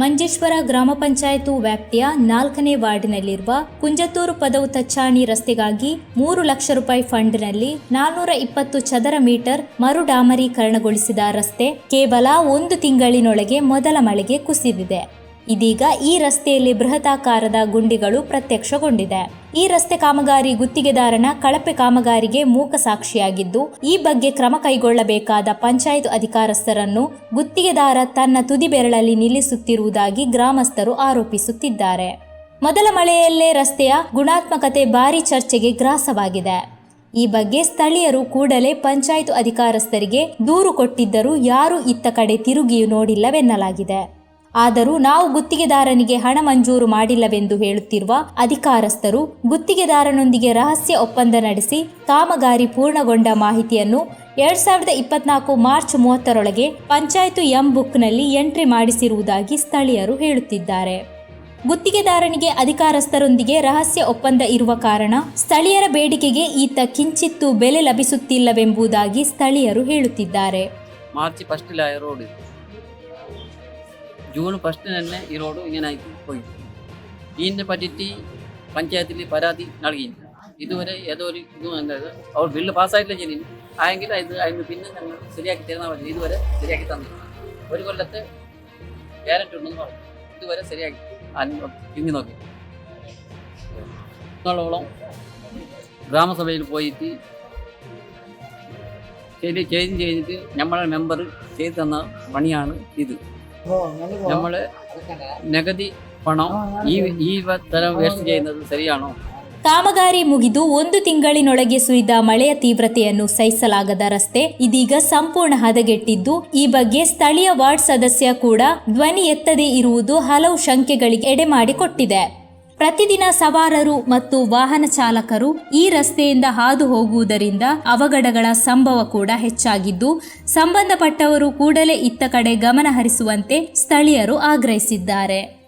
ಮಂಜೇಶ್ವರ ಗ್ರಾಮ ಪಂಚಾಯತ್ ವ್ಯಾಪ್ತಿಯ ನಾಲ್ಕನೇ ವಾರ್ಡಿನಲ್ಲಿರುವ ಕುಂಜತ್ತೂರು ಪದವು ತಚ್ಚಾಣಿ ರಸ್ತೆಗಾಗಿ ಮೂರು ಲಕ್ಷ ರೂಪಾಯಿ ಫಂಡ್ನಲ್ಲಿ ನಾಲ್ನೂರ ಇಪ್ಪತ್ತು ಚದರ ಮೀಟರ್ ಮರು ಡಾಮರೀಕರಣಗೊಳಿಸಿದ ರಸ್ತೆ ಕೇವಲ ಒಂದು ತಿಂಗಳಿನೊಳಗೆ ಮೊದಲ ಮಳೆಗೆ ಕುಸಿದಿದೆ. ಇದೀಗ ಈ ರಸ್ತೆಯಲ್ಲಿ ಬೃಹತಾಕಾರದ ಗುಂಡಿಗಳು ಪ್ರತ್ಯಕ್ಷಗೊಂಡಿದೆ. ಈ ರಸ್ತೆ ಕಾಮಗಾರಿ ಗುತ್ತಿಗೆದಾರನ ಕಳಪೆ ಕಾಮಗಾರಿಗೆ ಮೂಕ ಸಾಕ್ಷಿಯಾಗಿದ್ದು, ಈ ಬಗ್ಗೆ ಕ್ರಮ ಕೈಗೊಳ್ಳಬೇಕಾದ ಪಂಚಾಯತ್ ಅಧಿಕಾರಸ್ಥರನ್ನು ಗುತ್ತಿಗೆದಾರ ತನ್ನ ತುದಿ ಬೆರಳಲ್ಲಿ ನಿಲ್ಲಿಸುತ್ತಿರುವುದಾಗಿ ಗ್ರಾಮಸ್ಥರು ಆರೋಪಿಸುತ್ತಿದ್ದಾರೆ. ಮೊದಲ ಮಳೆಯಲ್ಲೇ ರಸ್ತೆಯ ಗುಣಾತ್ಮಕತೆ ಭಾರಿ ಚರ್ಚೆಗೆ ಗ್ರಾಸವಾಗಿದೆ. ಈ ಬಗ್ಗೆ ಸ್ಥಳೀಯರು ಕೂಡಲೇ ಪಂಚಾಯತ್ ಅಧಿಕಾರಸ್ಥರಿಗೆ ದೂರು ಕೊಟ್ಟಿದ್ದರೂ ಯಾರೂ ಇತ್ತ ಕಡೆ ತಿರುಗಿಯೂ ನೋಡಿಲ್ಲವೆನ್ನಲಾಗಿದೆ. ಆದರೂ ನಾವು ಗುತ್ತಿಗೆದಾರನಿಗೆ ಹಣ ಮಂಜೂರು ಮಾಡಿಲ್ಲವೆಂದು ಹೇಳುತ್ತಿರುವ ಅಧಿಕಾರಸ್ಥರು ಗುತ್ತಿಗೆದಾರನೊಂದಿಗೆ ರಹಸ್ಯ ಒಪ್ಪಂದ ನಡೆಸಿ ಕಾಮಗಾರಿ ಪೂರ್ಣಗೊಂಡ ಮಾಹಿತಿಯನ್ನು ಎರಡ್ ಸಾವಿರದ ಇಪ್ಪತ್ನಾಲ್ಕು ಮಾರ್ಚ್ ಮೂವತ್ತರೊಳಗೆ ಪಂಚಾಯತ್ ಎಂ ಬುಕ್ನಲ್ಲಿ ಎಂಟ್ರಿ ಮಾಡಿಸಿರುವುದಾಗಿ ಸ್ಥಳೀಯರು ಹೇಳುತ್ತಿದ್ದಾರೆ. ಗುತ್ತಿಗೆದಾರನಿಗೆ ಅಧಿಕಾರಸ್ಥರೊಂದಿಗೆ ರಹಸ್ಯ ಒಪ್ಪಂದ ಇರುವ ಕಾರಣ ಸ್ಥಳೀಯರ ಬೇಡಿಕೆಗೆ ಈತ ಕಿಂಚಿತ್ತು ಬೆಲೆ ಲಭಿಸುತ್ತಿಲ್ಲವೆಂಬುದಾಗಿ ಸ್ಥಳೀಯರು ಹೇಳುತ್ತಿದ್ದಾರೆ. ಮಾರ್ಚ್ ಫಸ್ಟ್ ರೋಡ್ ജൂൺ ഫസ്റ്റിന് തന്നെ ഈ റോഡ് ഇങ്ങനെ ആയി പോയി. ഇതിനെ പറ്റിയിട്ട് പഞ്ചായത്തിൽ പരാതി നൽകിയില്ല. ഇതുവരെ ഏതോ ഒരു ഇതും എന്താ അവർ ബില്ല് പാസ്സായിട്ടില്ല ചെയ്യുന്നു ആയെങ്കിൽ ഇത് അതിന് പിന്നെ ഞങ്ങൾ ശരിയാക്കി തരുന്ന പറഞ്ഞു ഇതുവരെ ശരിയാക്കി തന്നില്ല. ഒരു കൊല്ലത്തെ ഗ്യാരണ്ടി ഉണ്ടെന്ന് പറഞ്ഞു. ഇതുവരെ ശരിയാക്കി പിന്നെ നോക്കി. ഇന്നോളം ഗ്രാമസഭയിൽ പോയിട്ട് ചെയ്ത് ചെയ്ത് ചെയ്തിട്ട് നമ്മളെ മെമ്പർ ചെയ്തു തന്ന പണിയാണ് ഇത്. നമ്മള് നികുതി പണം ഈ ഈ തരം വേസ്റ്റ് ചെയ്യുന്നത് ശരിയാണോ ಕಾಮಗಾರಿ ಮುಗಿದು ಒಂದು ತಿಂಗಳಿನೊಳಗೆ ಸುರಿದ ಮಳೆಯ ತೀವ್ರತೆಯನ್ನು ಸಹಿಸಲಾಗದ ರಸ್ತೆ ಇದೀಗ ಸಂಪೂರ್ಣ ಹದಗೆಟ್ಟಿದ್ದು ಈ ಬಗ್ಗೆ ಸ್ಥಳೀಯ ವಾರ್ಡ್ ಸದಸ್ಯ ಕೂಡ ಧ್ವನಿ ಎತ್ತದೇ ಇರುವುದು ಹಲವು ಶಂಕೆಗಳಿಗೆ ಎಡೆಮಾಡಿಕೊಟ್ಟಿದೆ ಪ್ರತಿದಿನ ಸವಾರರು ಮತ್ತು ವಾಹನ ಚಾಲಕರು ಈ ರಸ್ತೆಯಿಂದ ಹಾದು ಹೋಗುವುದರಿಂದ ಅವಘಡಗಳ ಸಂಭವ ಕೂಡ ಹೆಚ್ಚಾಗಿದ್ದು, ಸಂಬಂಧಪಟ್ಟವರು ಕೂಡಲೇ ಇತ್ತ ಕಡೆ ಗಮನ ಹರಿಸುವಂತೆ ಸ್ಥಳೀಯರು ಆಗ್ರಹಿಸಿದ್ದಾರೆ.